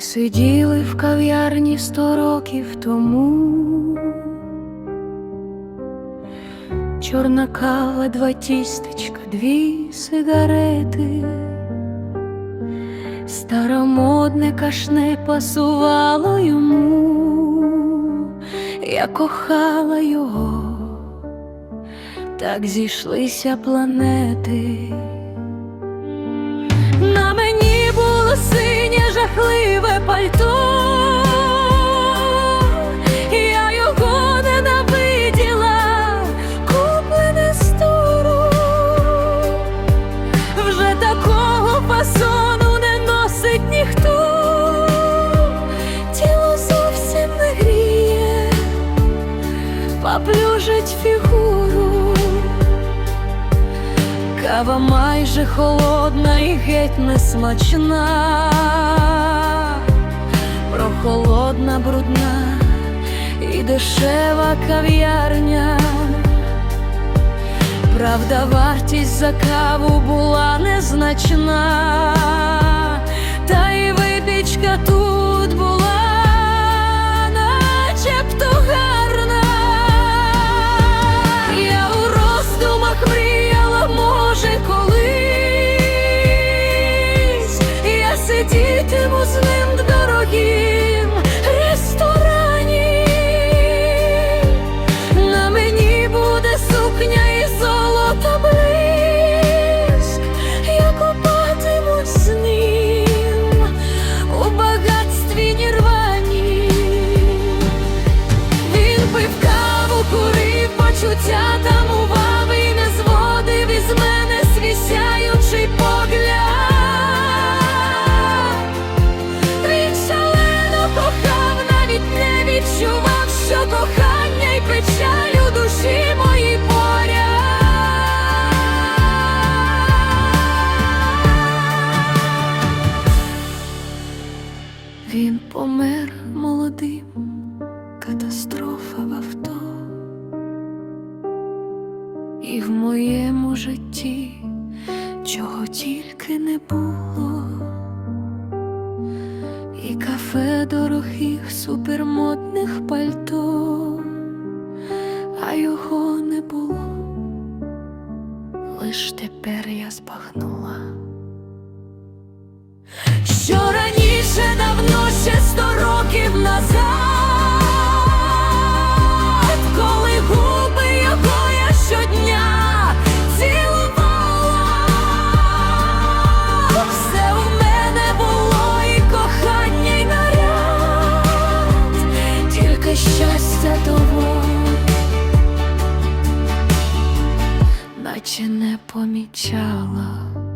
Сиділи в кав'ярні сто років тому. Чорна кава, два тістечка, дві сигарети. Старомодне кашне пасувало йому, я кохала його, так зійшлися планети. Жахливе пальто. Я його ненавиділа, куплене з туру. Вже такого фасону не носить ніхто. Тіло зовсім не гріє, поплюжить фігуру. Кава майже холодна і геть не прохолодна, брудна і дешева кав'ярня. Правда, вартість за каву була незначна, катастрофа в авто. І в моєму житті чого тільки не було, і кафе дорогих супермодних пальто, а його не було, лиш тепер я збагнула. Що раніше не помічала.